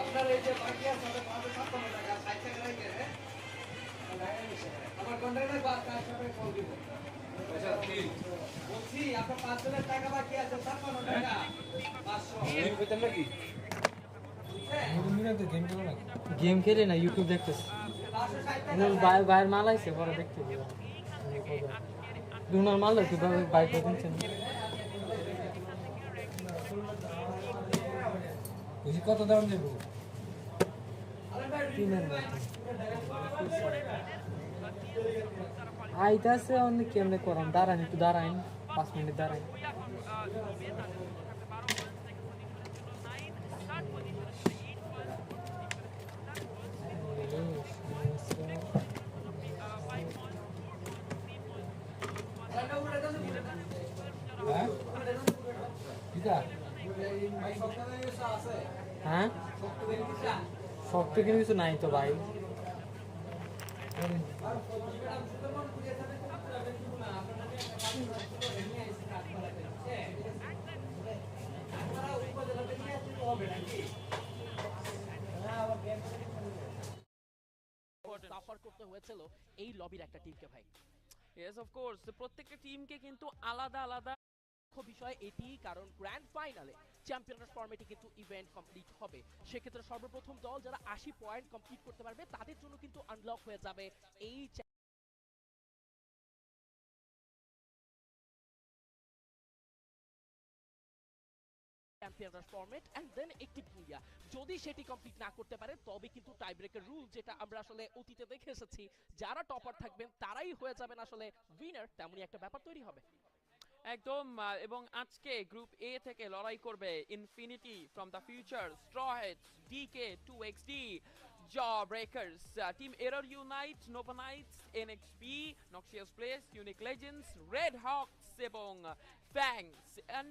আপনার এই যে বাকি আছে আমাদের পাঁচশো ছাপ্পান্ন টাকা ষাট টাকা লাগে হ্যাঁ? আমার কন্ট্রাক্টর বাস কাজ সাথে কল দিব বলছি আপনার পাঁচ হাজার টাকা বাকি আছে ছাপ্পান্ন টাকা পাঁচশো গেম খেলে না ইউটিউব দেখতেছে পাঁচশো ষাট টাকা মূল ভাই ভাইয়ের মাল আইছে পরে দেখতে দিবা দুনার মাল কি ভাবে বাইক কিনছেন কত দাম দেবো আইতাছে অনেক কেমনে করাম? দাঁড়ান, একটু দাঁড়াইন পাঁচ মিনিট দাঁড়াইন থেকে কিছু নাই তো ভাই। সাফার করতে হয়েছিল এই লবির একটা টিমকে ভাই। ইয়েস অফ কোর্স প্রত্যেকটা টিমকে কিন্তু আলাদা আলাদা মুখ্য বিষয় এটি কারণ গ্র্যান্ড ফাইনালে চ্যাম্পিয়নস ফর্মেটে কিন্তু ইভেন্ট কমপ্লিট হবে। সেক্ষেত্রে সর্বপ্রথম দল যারা আশি পয়েন্ট কমপ্লিট করতে পারবে, তাদের জন্য কিন্তু আনলক হয়ে যাবে এই এন্ড দেন একটি ভূয়া যদি সেটি কমপ্লিট না করতে পারে, তবে কিন্তু টাই রুল যেটা আমরা আসলে অতীতে দেখে এসেছি, যারা টপার থাকবেন তারাই হয়ে যাবেন আসলে উইনার তেমনই একটা ব্যাপার তৈরি হবে। একদম এবং আজকে গ্রুপ এ থেকে লড়াই করবে infinity from the future strawheads DK two X D জ breakers team error unite novoknights N X P noxious plays unique legends red hawks এবং ফ্যাংস এন্ড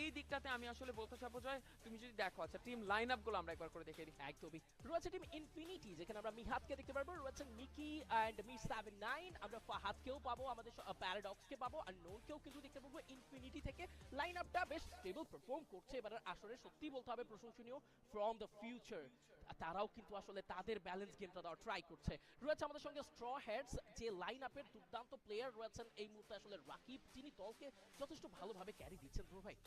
এই দিকটাতে আমি আসলে বলতে চাবো যে, তুমি যদি দেখো আচ্ছা টিম লাইন আপগুলো আমরা একবার করে দেখে দিই একদমই। রয়েছে টিম ইনফিনিটি যেখানে আমরা মিহাতকে দেখতে পারব, রয়েছে Mickey and me seven nine আমরা ফাহাদকেও পাবো, আমাদের প্যারাডক্সকে পাবো আর নোনকেও কিন্তু দেখতে পাবো। ইনফিনিটি থেকে লাইন আপটা বেশ স্টেবল পারফর্ম করছে, এবার আসলে সত্যি বলতে হবে প্রশংসনীয় ফ্রম দ্য ফিউচার তারাও কিন্তু আসলে তাদের ব্যালেন্স গেমটা দেওয়ার ট্রাই করছে। রয়েছে আমাদের সঙ্গে স্ট্র হেডস যে লাইন আপের দুর্দান্ত প্লেয়ার রয়েছেন এই মুহূর্তে আসলে রাকিব, যিনি দলকে যথেষ্ট ভালোভাবে ক্যারি দিচ্ছেন। ব্রো ভাই।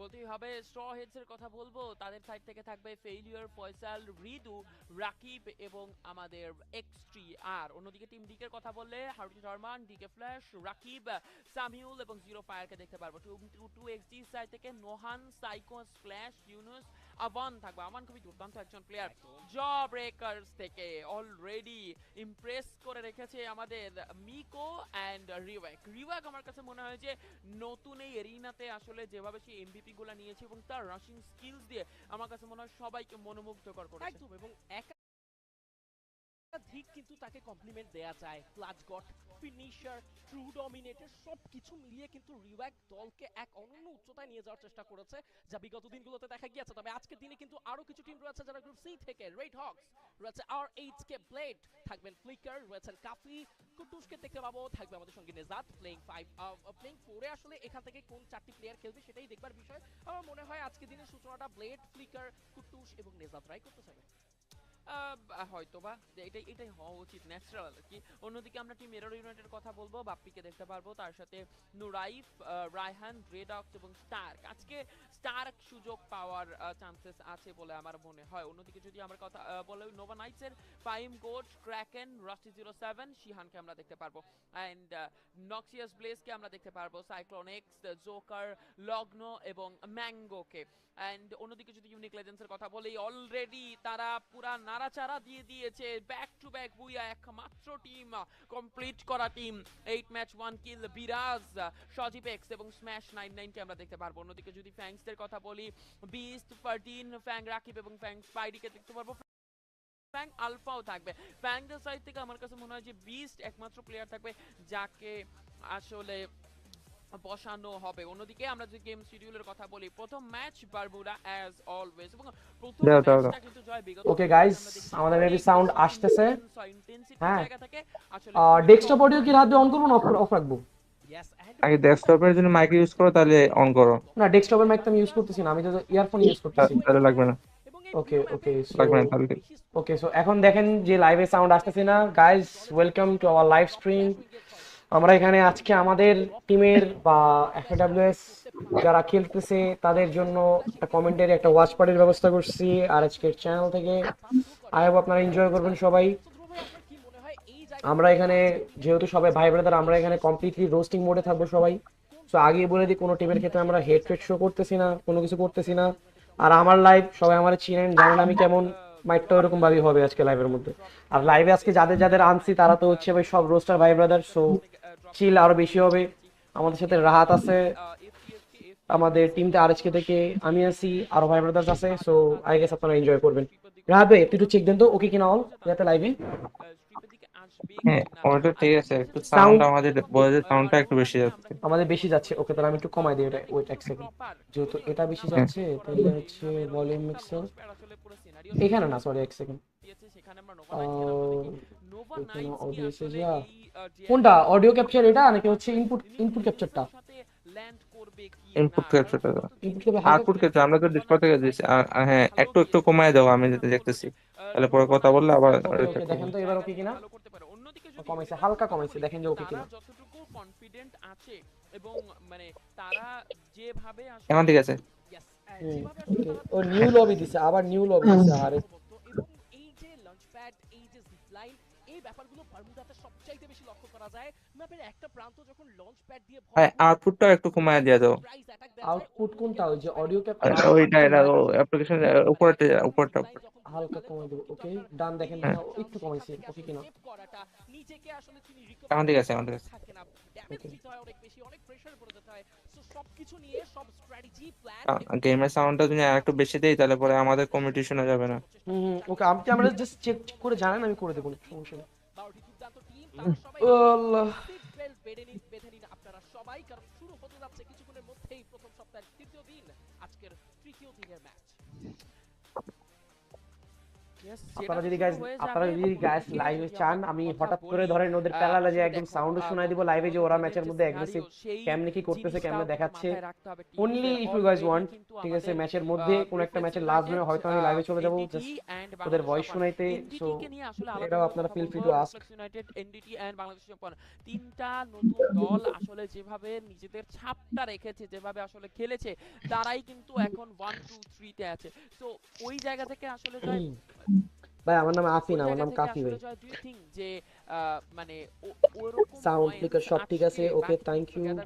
বলতেই হবে স্ট্র হেডস এর কথা বলব, তাদের সাইড থেকে থাকবে ফেইলিয়ার ফয়সাল, রিদু, রাকিব এবং আমাদের এক্সট্রি আর অন্যদিকে টিম ডিকের কথা বললে Harun German DK flash Rakib, Samiul এবং জিরো ফায়ারকে দেখতে পারব। Two two two XD side থেকে নোহান সাইকো স্প্ল্যাশ ইউনুস আবান থাকবে। আবান খুবই দুর্দান্ত একজন প্লেয়ার জ ব্রেকার্স থেকে অলরেডি ইমপ্রেস করে রেখেছে আমাদের মিকো অ্যান্ড রিওয়াক রিওয়াক আমার কাছে মনে হয় যে নতুন এই এরিনাতে আসলে যেভাবে সে এমভিপি গুলা নিয়েছে এবং তার রাশিং স্কিলস দিয়ে আমার কাছে মনে হয় সবাইকে মনোমুগ্ধকর করেছে। একদম, এবং একাধিক কিন্তু তাকে কমপ্লিমেন্ট দেয়া যায়। Clutch goat finisher true dominator সব কিছু মিলিয়ে কিন্তু রিওয়াক দলকে এক অনন্য উচ্চতায় নিয়ে যাওয়ার চেষ্টা করেছে, যা বিগত দিনগুলোতে দেখা গিয়েছে। তবে আজকের দিনে কিন্তু আরও কিছু টিম রয়েছে যারা গ্রুপ সি থেকে রেড হকস রয়েছে আর এইচ কে ব্লেড থাকবেন ফ্লিকার রয়েছেন কাফি কুটুসকে দেখতে পাবো, থাকবে আমাদের সঙ্গে নেজাত প্লেইং ফাইভ প্লেইং ফোরে আসলে এখান থেকে কোন চারটি প্লেয়ার খেলবে সেটাই দেখবার বিষয়। আমার মনে হয় আজকের দিনের সূচনাটা ব্লেড ফ্লিকার কুটুস এবং নেজাত রাই করতে চাইবে। হয়তো বা এটাই এটাই হওয়া উচিত ন্যাচারাল আর কি। অন্যদিকে আমরা টিম এরর ইউনাইটেড কথা বলব? বাপ্পিকে দেখতে পারব, তার সাথে নুরাইফ রায়হান রেডক্স এবং স্টার্ক আজকে স্টার্ক সুযোগ পাওয়ার চান্সেস আছে বলে আমার মনে হয়। অন্যদিকে যদি আমার কথা বলে Nova নাইটসের Faim goat kraken rusty zero seven শিহানকে আমরা দেখতে পারব। অ্যান্ড নক্সিয়াস ব্লেসকে আমরা দেখতে পারব সাইক্লোনিক্স জোকার লগ্ন এবং ম্যাঙ্গোকে অ্যান্ড অন্যদিকে যদি ইউনিক লেজেন্সের কথা বলি অলরেডি তারা পুরা নাড়াচাড়া দিয়ে দিয়েছে। ব্যাক টু ব্যাক বুইয়া, একমাত্র টিম কমপ্লিট করা team eight match one kill Biraj Sajib X এবং স্ম্যাশ নাইন নাইনকে আমরা দেখতে পারব। অন্যদিকে যদি ফ্যাংসদের কথা বলি বিস্ট ফার্টিন ফ্যাং রাকিব এবং ফ্যাং স্পাইডিকে দেখতে পারব। ফ্যাং আলফাও থাকবে। ফ্যাংদের সাইড থেকে আমার কাছে মনে হয় যে বিস্ট একমাত্র প্লেয়ার থাকবে, যাকে আসলে বসানো হবে। অন্যদিকে আমরা যদি গেম শিডিউলের কথা বলি প্রথম ম্যাচ বারমুডা অ্যাজ অলওয়েজ এবং প্রথম। ম্যাচটা কিন্তু জয় বিগত আমরা দেখেছি আমাদের অনেক sound আসতেছে। হয়, intensity। জায়গা থেকে আসলে ডেস্কটপ অডিও কি রাত অন করব না অফ রাখব? আগে ডেস্কটপের জন্য মাইক ইউজ করো তাহলে অন করো। না ডেস্কটপের মাইক তো আমি ইউজ করতেছি না আমি তো ইয়ারফোন ইউজ করতেছি। তাহলে লাগবে না। ওকে so- লাগবে না তাহলে। ওকে সো এখন দেখেন যে লাইভে সাউন্ড আসতেছে না। Guys welcome to our live stream আমরা এখানে আজকে আমাদের টিমের বা এফএডব্লিউএস যারা খেলতেছে, তাদের জন্য একটা কমেন্টারি একটা ওয়াচ পার্টির ব্যবস্থা করছি। আর আজকের চ্যানেল থেকে আই হোপ আপনারা এনজয় করবেন সবাই। আমরা এখানে, যেহেতু সবাই ভাই ব্রাদার আমরা এখানে কমপ্লিটলি রোস্টিং মোডে থাকব সবাই। সো আগেই বলে দিই, কোনো টিমের ক্ষেত্রে আমরা হেড ফেড শো করতেছি না, কোনো কিছু করতেছি না। আর আমার লাইভ সবাই আমার চিনেন, জানেন আমি কেমন মাইটটা ওরকম ভাবেই হবে আজকে লাইভের মধ্যে। আর লাইভে আজকে যাদের যাদের আনছি, তারা তো হচ্ছে ভাই সব রোস্টার ভাই ব্রাদার সো চিল আরও বেশি হবে। আমাদের সাথে রাহাত আছে। আমাদের টিমতে আরএসকে থেকে আমি আছি আরও ভাই ব্রাদার্স আছে। সো আই গেস আপনারা এনজয় করবেন। রাহাত ভাই একটু চেক দেন তো ওকে কিনা অল যাতে লাইভে হ্যাঁ ওটা ঠিক আছে। একটু সাউন্ড আমাদের সাউন্ডটা একটু বেশি যাচ্ছে। আমাদের বেশি যাচ্ছে। ওকে তাহলে আমি একটু কমাই দিই এটা ওয়েট এক সেকেন্ড যেহেতু এটা বেশি যাচ্ছে তাহলে হচ্ছে ভলিউম মিক্সার এখানে না সরি এক সেকেন্ড সেখানে আমরা নোভা কোনটা অডিও ক্যাপচার এটা নাকি হচ্ছে ইনপুট ইনপুট ক্যাপচারটা ইনপুট ক্যাপচার আউটপুট ক্ষেত্রে আমরা তো ডিসপ্লে থেকে হ্যাঁ একটু একটু কমায় দাও আমি যেটা দেখতেছি। তাহলে পরে কথা বললে আবার দেখেন তো এবার ওকে কিনা? কমাইছে হালকা কমাইছে দেখেন যে ওকে কিনা। যতটুকু কনফিডেন্ট আছে। এবং মানে তারা যেভাবে এখন ঠিক আছে ও নিউ লবি দিছে আবার নিউ লবি দিছে আরে। এই যে লঞ্চপ্যাড এই যে জিপলাইন এই ব্যাপারগুলো সবচাইতে বেশি লক্ষ্য করা যায়। ম্যাপের একটা প্রান্ত যখন লঞ্চপ্যাড দিয়ে হ্যাঁ আউটপুটটাও একটু কমায় দিয়ে দাও আউটপুট কোনটা? ওই যে অডিও ক্যাপচার ওইটা এটা অ্যাপ্লিকেশন উপরটা উপরটা হালকা কমাই দেবো ওকে ডান দেখেন। একটু কমাইছে ওকে কিনা? নিজেকে আসলে তিনি ঠিক আছে এখন ঠিক আছে। থাকে না ড্যামেজ দিতে হয় অনেক বেশি অনেক প্রেসার পড়ে যেতে হয়। সো সবকিছু নিয়ে সব স্ট্র্যাটেজি প্ল্যান গেমের সাউন্ডটা যদি আর একটু বেশি দেই তাহলে পরে আমাদের কম্পিটিশনে যাবে না। হুম হুম ওকে আপনি আমরা জাস্ট চেক করে জানেন আমি করে দেবো সমস্যা নেই। আল্লাহ। বেঁধে নিন বেঁধে নিন আপনারা সবাই কারণ শুরু হতে যাচ্ছে কিছুক্ষণের মধ্যেই প্রথম সপ্তাহের তৃতীয় দিন আজকের তৃতীয় দিনের ম্যাচ আপনারা যদি গাইস আপনারা যদি গাইস লাইভে চান আমি হঠাৎ করে ধরেন ওদের যে একদম সাউন্ড শোনাই দিব লাইভে যে ওরা ম্যাচের মধ্যে অ্যাগ্রেসিভ কেমনে কি করতেছে কেমনে দেখাচ্ছে। Only if you guys want ঠিক আছে ম্যাচের মধ্যে কোন একটা ম্যাচের লাস্ট হয়তো আমি লাইভে চলে যাব জাস্ট ওদের ভয়েস শুনাইতে সো এটাও আপনারা feel free to ask. United NDT and Bangladesh Japan তিনটা নতুন দল আসলে যেভাবে নিজেদের ছাপটা রেখেছে যেভাবে আসলে খেলেছে তারাই কিন্তু এখন 1 2 3 তে আছে। তো ওই জায়গা থেকে আসলে ভাই আমার নাম আফিন আমার নাম কাফি ভাই। যে মানে points flicker সব ঠিক আছে, তারা Phoenix. কিন্তু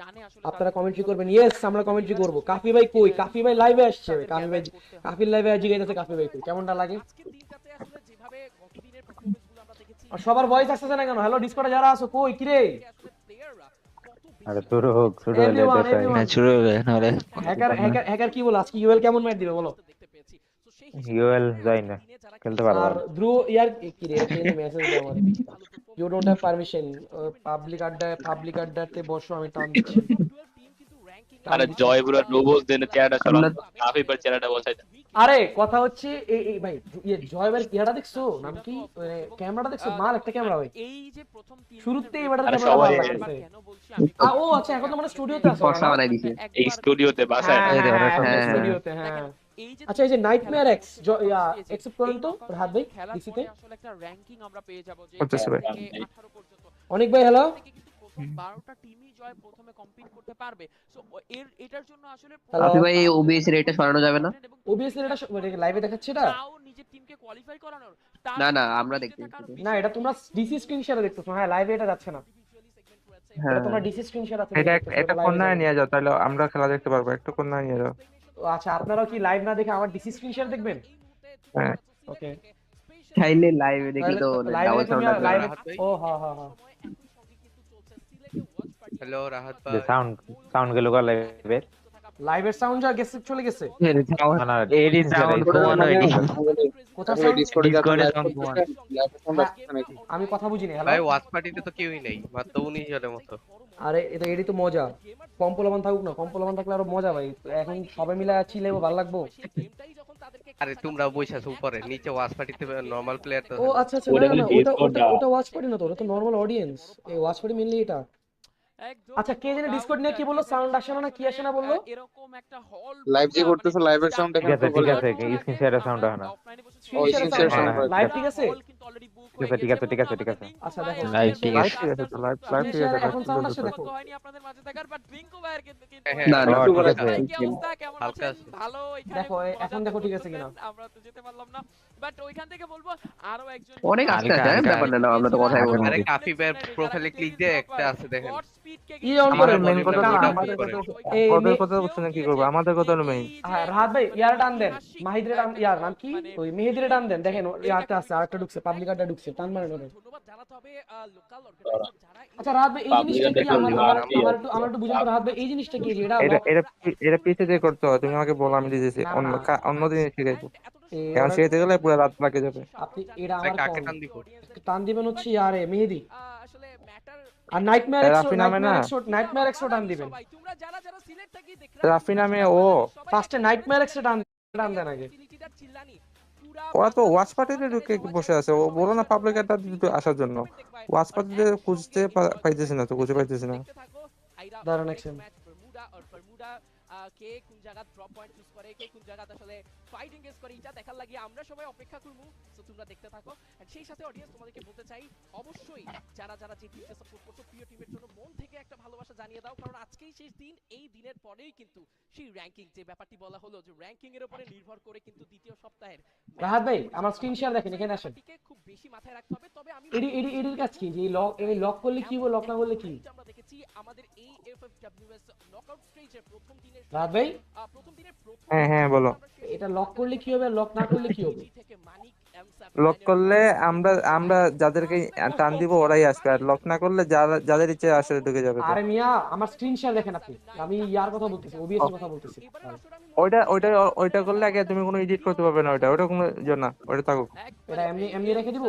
জানে আসলে আপনারা কমেন্ট্রি করবেন। ইয়েস আমরা কমেন্ট্রি করব। কাফি ভাই কই? কাফি ভাই লাইভে আসছে কাফি ভাই কাফির লাইভে আজ গেছে কাফি ভাই কই? কেমনটা লাগে? আজকের দিনটাতে আসলে যেভাবে গতদিনের পারফরম্যান্সগুলো আমরা দেখেছি আর সবার ভয়েস আসছে না কেন? হ্যালো ডিসকর্ডে যারা আছো কই? প্লেয়াররা কত আরে শুরু হোক শুরু হলে Everyone, দেখাই everyone. না শুরু হবে নাহলে হ্যাকার হ্যাকার হ্যাকার কি বল? আজকে ইউএল কেমন ম্যাচ দিবে বলো দেখতে পেয়েছি তো সেই ইউএল না খেলতে পারব আর। ইয়ার কি রে মেসেজ দাও আমার you don't have permission public আড্ডা পাবলিক আড্ডাতে বসো আমি টান দিচ্ছি আরে জয় ডোবল দেন চেহারাটা সরান কাফি পর চেহারাটা বসাই। আরে কথা হচ্ছে এই এই ভাই ইয়ে জয় ভাই দেখছ নাম কি ক্যামেরাটা দেখছ মাল একটা ক্যামেরা ভাই এই যে প্রথম তিন শুরুতেই এবারে ক্যামেরা ভালো লাগতেছে কেন বলছি আমি আ, ও আচ্ছা এখন তো মানে স্টুডিওতে আছে বানাই দিছে এই স্টুডিওতে বাসায় স্টুডিওতে হ্যাঁ আচ্ছা এই যে নাইটমেয়ার এক্স করেন তো এই হাত ভাই ডিসিতে আসলে একটা র্যাঙ্কিং আমরা পেয়ে যাব যে করতেছে ভাই। 1 থেকে 18 পর্যন্ত। অনেক ভাই হ্যালো 12টা টিমই জয় প্রথমে কম্পিট করতে পারবে। সো এর এটার জন্য আসলে ভাই ওবিএস এর এটা সরানো যাবে না? ওবিএস এর এটা লাইভে দেখাচ্ছে এটা? তাও নিজের টিমকে কোয়ালিফাই করানোর। না, না, আমরা দেখতেছি। না এটা তোমরা ডিসি স্ক্রিন শেয়ারে দেখতেছো। হ্যাঁ লাইভে এটা যাচ্ছে না। হ্যাঁ। তোমরা ডিসি স্ক্রিন শেয়ার আছে এটা এটা নিয়ে যাও তাহলে আমরা খেলা দেখতে পারব। একটু কন্যায় নিয়ে যাও। আচ্ছা আপনারাও কি লাইভ না দেখে আমার ডিসি স্ক্রিন শেয়ার দেখবেন? হ্যাঁ। ওকে চাইলে লাইভে দেখি তো লাইভে ডাবল তুমি সাউন্ড লাইভে লাগবে ও হ্যাঁ হ্যাঁ হ্যাঁ হ্যালো রাহাত ভাই সাউন্ড সাউন্ড গেল গা লাইভে লাইভের সাউন্ড যা গেছে চলে গেছে? এডি সাউন্ড কমানো এডি কোথাও sound- ডিসকর্ডে সাউন্ড কমানো আমি কথা বুঝিনি ভাই হ্যালো ওয়াচ পার্টিতে তো কেউই নেই মাত্র উনিশ জনের মতো। আরে এটা এডি তো মজা। কম পোলাবান থাকুক না কম পোলাবান থাকলে আরও মজা ভাই। এখন সবাই মিলে চিলে ভালো লাগবো। আরে তোমরা বসে আছো উপরে নিচে ওয়াচ পার্টিতে নরমাল প্লেয়ার তো ও আচ্ছা আচ্ছা ওটা ওটা ওয়াচ পার্টি না তো ওটা তো নরমাল অডিয়েন্স এই ওয়াচ পার্টি মেনলি এটা। আচ্ছা কে জানি ডিসকর্ড নিয়ে কি বলল? সাউন্ড আসে না না কি আসে না বলল? এরকম একটা হল লাইভ যে করতেছে লাইভের সাউন্ড ঠিক আছে ঠিক আছে। স্ক্রিন শেয়ারের সাউন্ড হয় না। ও স্ক্রিন শেয়ার হয় লাইভ ঠিক আছে? ঠিক আছে ঠিক আছে ঠিক আছে আচ্ছা দেখো। লাইভ ঠিক আছে। ঠিক আছে লাইভ লাইভ ঠিক আছে এখন সাউন্ড আসে দেখো। হয়নি আপনাদের মাঝে থাকার বাট ব্রিঙ্কো ভাইয়ের কিন্তু কিন্তু না, না, ঠিক আছে। কেমন আছেন? ভালো? এখানে দেখো, এখন দেখো ঠিক আছে কিনা। আমরা তো যেতে পারলাম না। বাট ওইখান থেকে বলব আরও একজন অনেক আস্তে আছে ব্যাপার না না আমরা তো কথাই বলব। আরে কাফি ভাইয়ের প্রোফাইলে ক্লিক দিয়ে একটা আছে দেখেন। ই অন আমাদের করে কথা? না, আমাদের কথা ওদের কথা বলছেন কি করব আমাদের কথা হলো মেইন হ্যাঁ রাহাত ভাই ইয়ার টান দেন মাহিদ্রে টান ইয়ার নাম কি? ওই মেহেদিরে টান দেন দেখেন। ইয়ারটা আছে আরেকটা ঢুকছে পাবলিক আরটা ঢুকছে টান ধন্যবাদ জানাতে হবে লোকাল অর্গানাইজেশন যারা আচ্ছা রাহাত ভাই এই জিনিসটা কি আমার আমার আমার একটু আমার একটু বুঝান তো রাহাত ভাই এই জিনিসটা কি এটা এটা এটা পিছে যে করতে হয় তুমি আমাকে বলো আমি দিতেছি না, অন্য অন্য দিন শিখাইবো। কারণ শিখাইতে গেলে পুরো রাত লাগে যাবে। আপনি এটা আমার কাকে টান দিব টান দিবেন হচ্ছে ইয়ারে মেহেদি। আসলে ম্যাটার আর নাইটমেয়ার এক্সো রাফি নামে না? নাইটমেয়ার এক্সো নাইটমেয়ার এক্সো টান দিবেন। তোমরা যারা যারা সিলেট থাকি রাফি নামে ও। ফার্স্টে নাইটমেয়ার এক্সো টান টান দেন আগে। চিল্লানি। ওরা তো ওয়াচ পার্টিতে ঢুকে বসে আছে। ও বলো না পাবলিক একটা দুটো আসার জন্য। ওয়াচ পার্টিতে খুঁজতে পাইতেছে না তো খুঁজে পাইতেছি না। দারুণ আর বারমুডা কে কোন জায়গা ড্রপ পয়েন্ট চুজ করে কে কোন জায়গা আসলে ফাইট এনগেজ করে এটা দেখার লাগি। আমরা সবাই অপেক্ষা করব। সো তোমরা দেখতে থাকো। আর সেই সাথে অডিয়েন্স তোমাদেরকে বলতে চাই অবশ্যই যারা যারা যে টিমকে সাপোর্ট করছ প্রিয় টিমের জন্য মন থেকে একটা ভালোবাসা জানিয়ে দাও কারণ আজকেই শেষ দিন এই দিনের পরেই কিন্তু সেই র্যাঙ্কিং যে ব্যাপারটি বলা হলো যে র্যাঙ্কিং এর উপরে নির্ভর করে কিন্তু দ্বিতীয় সপ্তাহের রাহাত ভাই আমার স্ক্রিন শেয়ার দেখেন এখানে আসেন। খুব বেশি মাথায় রাখতে হবে তবে আমি এডি এডি এডির কাজ কি? যে এই লক এই লক করলে কি হবে লক না করলে কি? আমরা দেখেছি আমাদের এই এফএফডব্লিউএস নকআউট স্টেজের প্রথম দিনের রাহাত ভাই? প্রথম দিনের প্রথম হ্যাঁ, হ্যাঁ, বলো। এটা লক করলে কি হবে? লক না করলে কি হবে? লক করলে আমরা আমরা যাদেরকে টান দিব ওরাই আসবে। আর লক না করলে যারা যাদের ইচ্ছে আসলে ঢুকে যাবে আরে মিয়া আমার স্ক্রিন শেয়ার দেখেন আপনি। আমি ইয়ার কথা বলতেছি ওবিএস এর কথা বলতেছি। ওইটা ওইটা ওইটা করলে আগে তুমি কোনো এডিট করতে পারবে না ওইটা। ওইটা কোনো ইয়ে না ওইটা থাকুক। এটা এমনি এমনি রেখে দিব?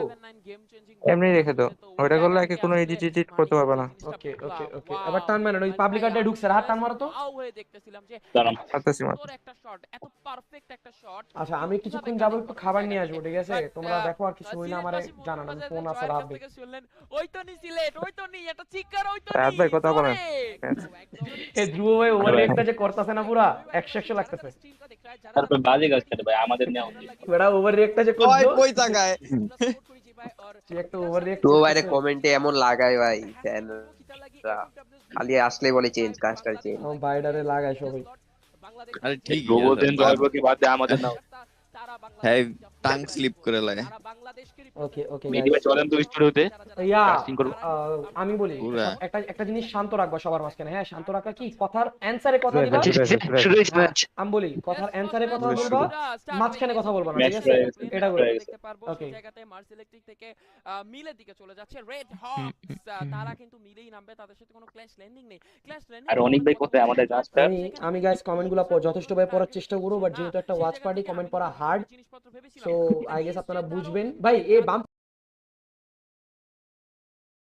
এমনি রেখে দাও। ওইটা করলে আগে কোনো এডিট এডিট করতে পারবে না। ওকে ওকে ওকে আবার টান মারেন ওই পাবলিক আড্ডা ঢুকছে। রাহাত টান মারো তো। হয়ে দেখতেছিলাম যে একটা শট আচ্ছা আমি কিছুক্ষণ যাব একটু খাবার নিয়ে আসব ঠিক আছে? তোমরা দেখো আর কিছু হইলে আমারে জানান আমি ফোন আছে রাহাত ভাই ওই তো নি সিলেট ওই তো নি এটা চিকার ওই তো রাহাত ভাই কথা বলেন। এই ধ্রুব ভাই ওভার রিয়েক্টটা যে করতেছে না পুরা 100 100 লাগতেছে। তারপর বাজে কাজ করে ভাই আমাদের নেওয়া উচিত বেড়া ওভার রিয়েক্টটা যে কই করছ কই তাকায় তুই একটা ওভার রিয়েক্ট তো বাইরে কমেন্টে এমন লাগায় ভাই ফ্যান খালি আসলে বলে চেঞ্জ কাজটা চেঞ্জ বাইডারে লাগায় সবাই। আরে ঠিক রোবটেন জয়প্রকে বাদ দিয়ে আমাদের নাও। হ্যাঁ টাং স্লিপ করে লাগে ওকে ওকে মেডি ভাই চলেন তো স্টুডিওতে ইয়া। আহ, আমি বলি। একটা একটা জিনিস শান্ত রাখব সবার মাঝখানে হ্যাঁ শান্ত রাখা কি? কথার অ্যানসারে কথা দিবা আমি বলি কথার অ্যানসারে কথা বলবা মাঝখানে কথা বলবা না ঠিক আছে? এটা পারব Okay. জায়গাতে মার্স ইলেকট্রিক থেকে মিলের দিকে চলে যাচ্ছে রেড হকস তারা কিন্তু মিলেই নামবে তাদের সাথে কোনো ক্ল্যাশ ল্যান্ডিং নেই। ক্ল্যাশ ল্যান্ডিং আর অনেক ভাই কোথায়? আমাদের গাছটা আমি গাইস কমেন্টগুলো যথেষ্ট ভাবে পড়ার চেষ্টা করব বাট যেহেতু একটা ওয়াচ পার্টি কমেন্ট পড়া হার্ড জিনিসপত্র সো আই গেস আপনারা বুঝবেন। ভাই এই বাম